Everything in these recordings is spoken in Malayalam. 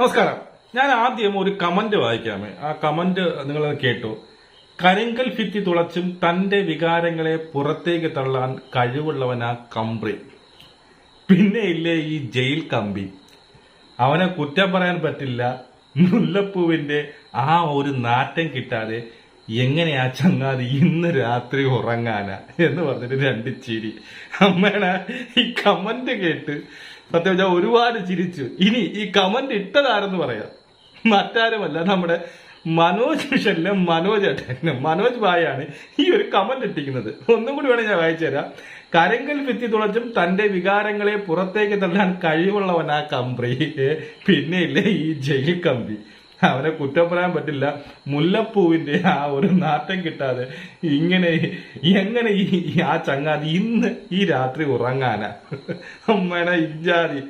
നമസ്കാരം. ഞാൻ ആദ്യം ഒരു കമന്റ് വായിക്കാമേ. ആ കമന്റ് നിങ്ങൾ കേട്ടു. കരിങ്കൽ ഭിത്തി തുളച്ചും തന്റെ വികാരങ്ങളെ പുറത്തേക്ക് തള്ളാൻ കഴിവുള്ളവനാ കമ്പ്രി. പിന്നെ ഇല്ലേ ഈ ജയിൽ കമ്പി. അവനെ കുറ്റം പറയാൻ പറ്റില്ല. മുല്ലപ്പൂവിന്റെ ആ ഒരു നാറ്റം കിട്ടാതെ എങ്ങനെയാ ചങ്ങാതി ഇന്ന് രാത്രി ഉറങ്ങാന എന്ന് പറഞ്ഞിട്ട് രണ്ട് ചിരി. അമ്മേണ ഈ കമന്റ് കേട്ട് സത്യം പറഞ്ഞാൽ ഒരുപാട് ചിരിച്ചു. ഇനി ഈ കമന്റ് ഇട്ടതാരെന്ന് പറയാം. മറ്റാരുമല്ല നമ്മുടെ മനോജ് മിഷനിലെ മനോജ് മനോജ് ഭായാണ് ഈ ഒരു കമന്റ് ഇട്ടിരിക്കുന്നത്. ഒന്നും കൂടി വേണേ ഞാൻ വായിച്ചു തരാം. കരങ്കൽ ഭിത്തി തുളച്ചും തന്റെ വികാരങ്ങളെ പുറത്തേക്ക് തള്ളാൻ കമ്പ്രി. പിന്നെ ഇല്ലേ ഈ ജയിൽ കമ്പി. അവനെ കുറ്റം പറയാൻ പറ്റില്ല. മുല്ലപ്പൂവിന്റെ ആ ഒരു നാറ്റം കിട്ടാതെ ഇങ്ങനെ എങ്ങനെ ഈ ആ ചങ്ങാതി ഇന്ന് ഈ രാത്രി ഉറങ്ങാനാ? അമ്മേനെ ഇജ്ജാതി.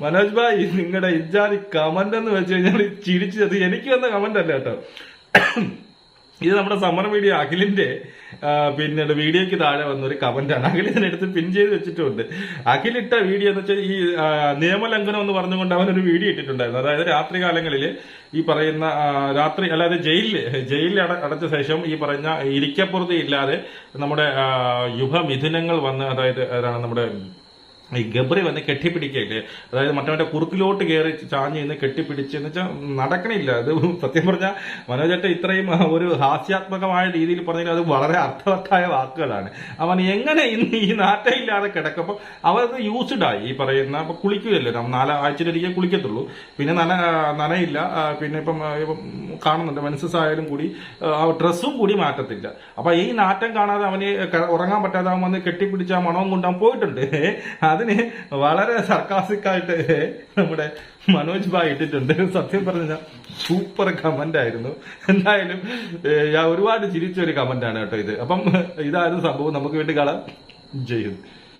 മനോജ് ഭായ് നിങ്ങളുടെ ഇജ്ജാതി കമന്റ് എന്ന് വെച്ച് കഴിഞ്ഞാൽ ചിരിച്ചത് എനിക്ക് വന്ന കമന്റ് അല്ല കേട്ടോ. ഇത് നമ്മുടെ സമ്മർ മീഡിയ അഖിലിന്റെ പിന്നെ വീഡിയോയ്ക്ക് താഴെ വന്ന ഒരു കമന്റ് ആണ് അഖിൽ ഇതിനെടുത്ത് പിൻ ചെയ്ത് വെച്ചിട്ടുണ്ട്. അഖിലിട്ട വീഡിയോ എന്ന് വെച്ചാൽ ഈ നിയമലംഘനം എന്ന് പറഞ്ഞുകൊണ്ട് അവൻ ഒരു വീഡിയോ ഇട്ടിട്ടുണ്ടായിരുന്നു. അതായത് രാത്രി കാലങ്ങളിൽ ഈ പറയുന്ന രാത്രി അല്ലാതെ ജയിലിൽ ജയിലിൽ അടച്ച ശേഷം ഈ പറഞ്ഞ ഇരിക്കപ്പുറത്ത് ഇല്ലാതെ നമ്മുടെ ആ, യുഗമിഥുനങ്ങൾ വന്ന് അതായത് നമ്മുടെ ഈ ഗബ്രി വന്ന് കെട്ടിപ്പിടിക്കയില്ലേ അതായത് മറ്റേ കുറുക്കിലോട്ട് കയറി ചാഞ്ഞ് ഇന്ന് കെട്ടിപ്പിടിച്ച് എന്ന് വെച്ചാൽ നടക്കണില്ല. അത് സത്യം പറഞ്ഞാൽ മനോജേട്ട ഇത്രയും ഒരു ഹാസ്യാത്മകമായ രീതിയിൽ പറഞ്ഞാൽ അത് വളരെ അർത്ഥവത്തായ വാക്കുകളാണ്. അവൻ എങ്ങനെ ഇന്ന് ഈ നാട്ടയില്ലാതെ കിടക്കുമ്പോൾ അവരത് യൂസ്ഡ് ആയി. ഈ പറയുന്ന അപ്പൊ കുളിക്കുകയല്ലേ? നമ്മൾ നാല് കുളിക്കത്തുള്ളൂ. പിന്നെ നന നനയില്ല. പിന്നെ ഇപ്പം കാണുന്നുണ്ട്. മെൻസസ് ആയാലും കൂടി ഡ്രസ്സും കൂടി മാറ്റത്തില്ല. അപ്പൊ ഈ നാറ്റം കാണാതെ അവന് ഉറങ്ങാൻ പറ്റാതെ അവൻ വന്ന് കെട്ടിപ്പിടിച്ച് മണവും കൊണ്ടാൻ പോയിട്ടുണ്ട്. അതിന് വളരെ സർക്കാസിക് ആയിട്ട് നമ്മുടെ മനോജ് ഭായ് ഇട്ടിട്ടുണ്ട്. സത്യം പറഞ്ഞ സൂപ്പർ കമന്റ് ആയിരുന്നു. എന്തായാലും ഞാൻ ഒരുപാട് ചിരിച്ച ഒരു കമന്റ് ആണ് കേട്ടോ ഇത്. അപ്പം ഇതായിരുന്നു സംഭവം. നമുക്ക് വേണ്ടി കാണാം ജയ്